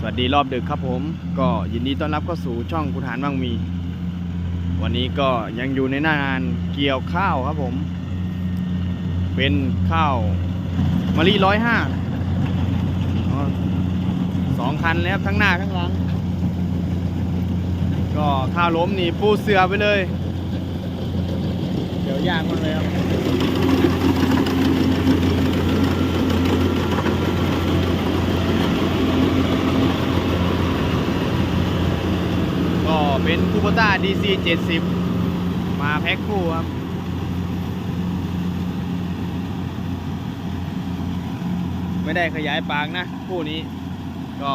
สวัสดีรอบดึกครับผม ก็ยินดีต้อนรับเข้าสู่ช่องคุณหารบ้างมี วันนี้ก็ยังอยู่ในหน้างานเกี่ยวข้าวครับผม เป็นข้าวมะลิร้อยห้าสองคันเลยครับทั้งหน้าทั้งหลัง ก็ข้าวล้มนี่ปูเสือไปเลย เดี๋ยวยางมันเลยครับ ก็ เป็นคูโบต้า DC 70 มาแพ็คคู่ครับ ไม่ได้ขยายปากนะ คู่นี้ ก็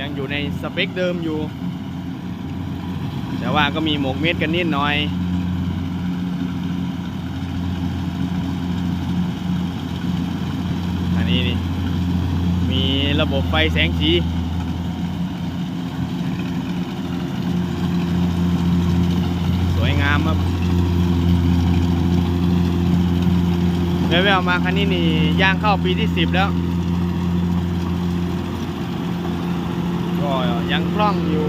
ยังอยู่ในสเปคเดิมอยู่ แต่ว่าก็มีหมกเม็ดกันนิดหน่อยอันนี้นี่ มีระบบไฟแสงสี สวยงามครับแววๆมาคันนี้นี่ย่างเข้าปีที่สิบแล้ว ก็ยังคล่องอยู่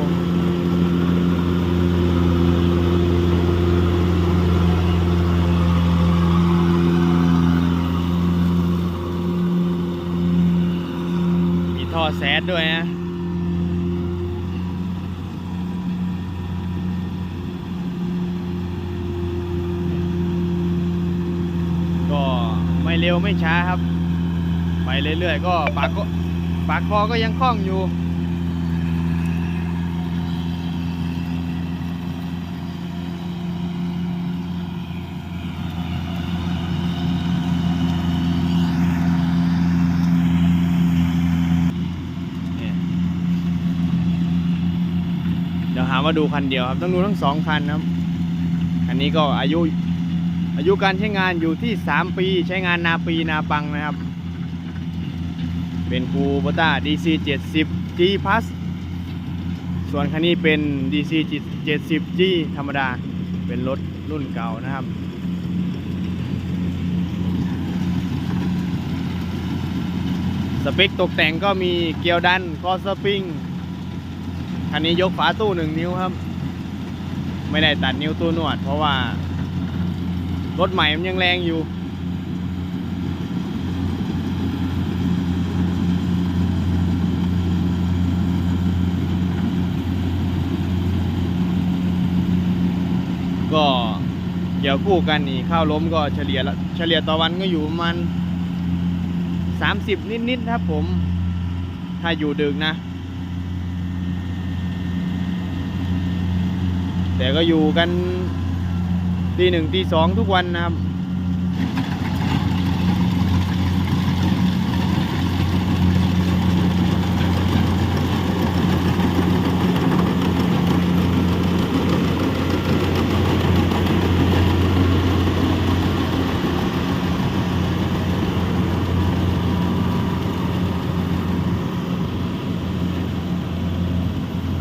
มีท่อแซดด้วยนะ ก็ไม่ เร็วไม่ช้าครับ ไปเรื่อยๆก็ปากก็ปากคอก็ยังคล่องอยู่เนี่ยเดี๋ยวหามาดูคันเดียวครับ ต้องดูทั้งสองคันครับอันนี้ก็อายุ อายุการใช้งานอยู่ที่ 3 ปีใช้งานนาปีนาปังนะครับ เป็นคูโบต้า DC 70 G Plus ส่วนคันนี้เป็น DC 70 G ธรรมดา เป็นรถรุ่นเก่านะครับสเปคตกแต่งก็มีเกียวดันคอสปริงคันนี้ยกฝาตู้1นิ้วครับ ไม่ได้ตัดนิ้วตู้นวด เพราะว่า รถใหม่มันยังแรงอยู่ ก็เกี่ยวคู่กันนี่ข้าวล้มก็เฉลี่ยละเฉลี่ยต่อวันก็อยู่ประมาณ30 นิดๆครับผม ถ้าอยู่ดึกนะ แต่ก็อยู่กัน ตีหนึ่งตีสองทุกวันนะครับ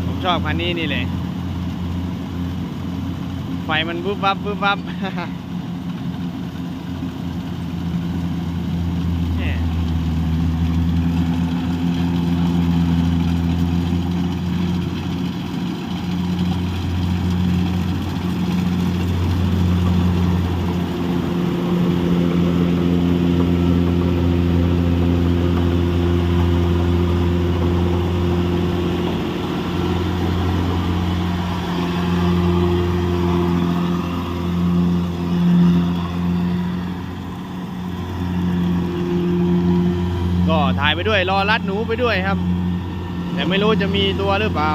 ผมชอบคันนี้นี่เลย ไฟมันบึบวับบึบวับายไปด้วย รอรัดหนูไปด้วยครับ แต่ไม่รู้จะมีตัวหรือเปล่า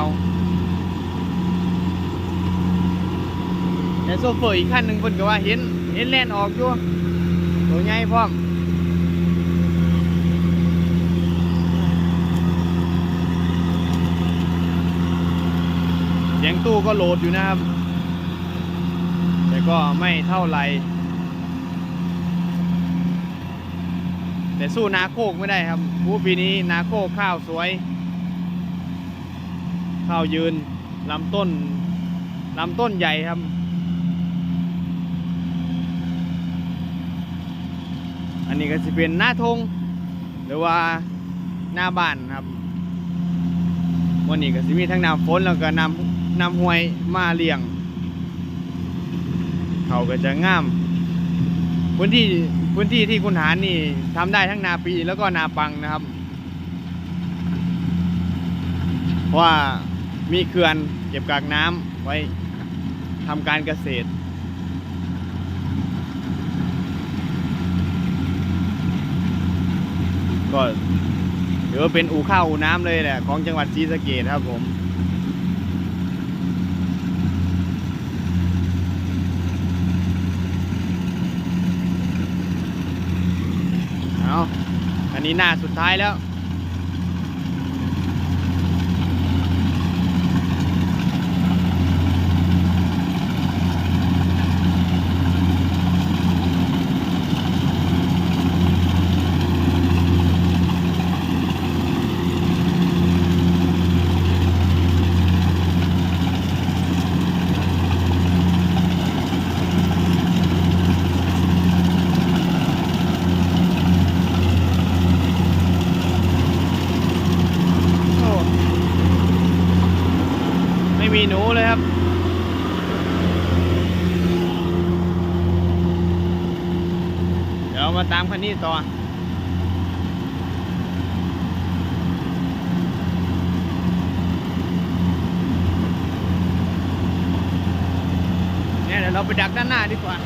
แต่โซเฟอร์อีกขั้นหนึ่งเพิ่นก็ว่าเห็นเห็นแล่นออกอยู่ตัวใหญ่พร้อมเสียงตู้ก็โหลดอยู่นะครับ แต่ก็ไม่เท่าไหร่แต่สู้นาโคกไม่ได้ครับ ผู้ปีนี้นาโคกข้าวสวย ข้าวยืนลำต้นลำต้นใหญ่ครับ อันนี้ก็จะเป็นหน้าทง หรือว่าหน้าบ้านครับวันนี้ก็สิมีทั้งน้ำฝนแล้วก็น้ำน้ำห้วยมาเลี้ยง เขาก็จะงามพื้นที่ พื้นที่ที่คุณหารนี่ทำได้ทั้งนาปีแล้วก็นาปังนะครับว่ามีเขื่อนเก็บกากน้ำไว้ทำการเกษตร ก็ถือว่าเป็นอู่ข้าวอู่น้ำเลยแหละของจังหวัดศรีสะเกดครับผม เอาอันนี้หน้าสุดท้ายแล้ว โอ้ไม่มีหนูเลยครับ เดี๋ยว มาตามคันนี้ต่อเนี่ยเดี๋ยวเราไปดักด้านหน้าดีกว่า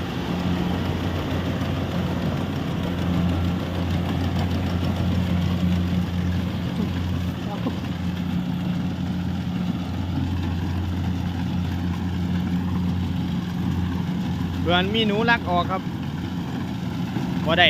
เพื่อนมีหนูลักออกครับ ว่าได้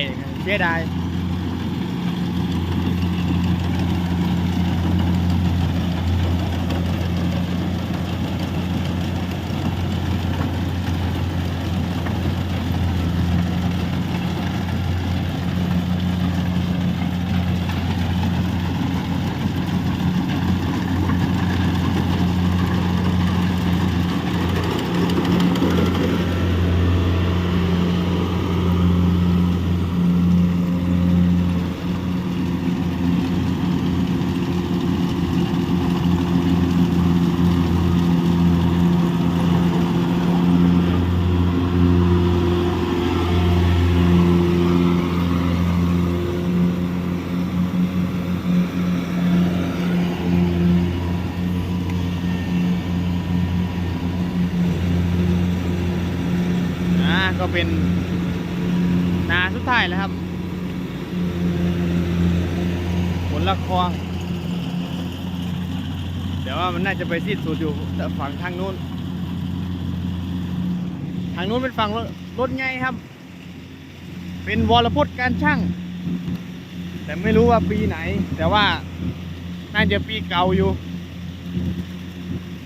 ก็เป็นนาสุดท้ายแล้วครับผลละครเดี๋ยวว่ามันน่าจะไปสิ้นสุดอยู่ฝั่งทางนู้น ทางนู้นเป็นฝั่งรถรถไงครับ เป็นวรพจน์การช่าง แต่ไม่รู้ว่าปีไหน แต่ว่าน่าจะปีเก่าอยู่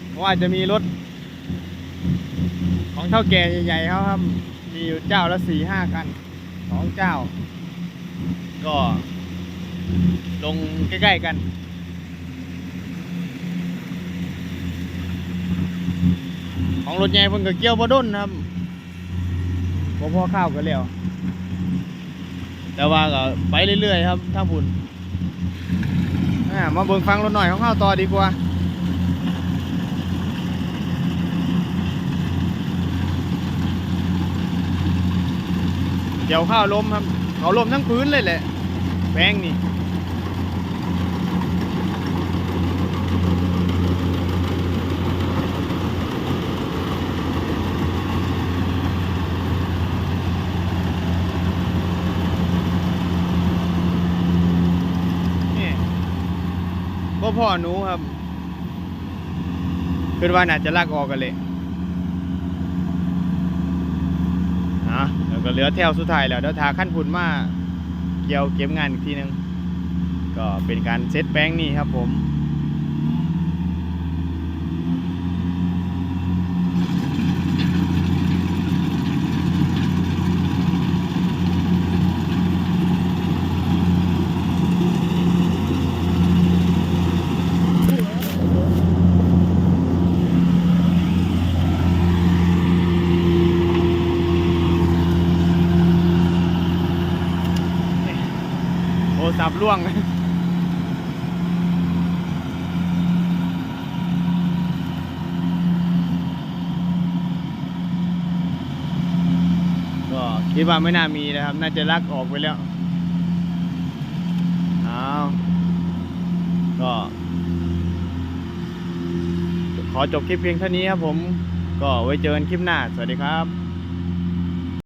เพราะว่าจะมีรถ ของเท่าแก่ใหญ่ๆเขาครับ มีอยู่เจ้าละสี่ห้าคันสองเจ้า ก็ลงใกล้ ๆ กัน ของรถใหญ่เพิ่นก็เกี่ยวบ่ด้นนะครับบ่พอข้าวก็แล้ว แต่ว่าก็ไปเรื่อย ๆ ครับถ้าบุญอ่ามาเบิ่งฟังรถหน่อยของข้าวต่อดีกว่า เดี๋ยวข้าวลมครับ เขาลมทั้งพื้นเลยแหละแป้งนี่นี่พ่อพ่อหนูครับคือว่าน่าจะลากออกกันเลย อะแล้ว ก็เหลือแถวสุดท้ายแล้วเดี๋ยวทาขั้นพุ่นมาเกี่ยวเก็บงานอีกทีหนึง ก็เป็นการเซตแป้งนี่ครับผม ล่วงก็คิดว่าไม่น่ามีนะครับ น่าจะลักออกไปแล้วเอาก็ขอจบคลิปเพียงเท่านี้ครับผม ก็ไว้เจอกันคลิปหน้า สวัสดีครับ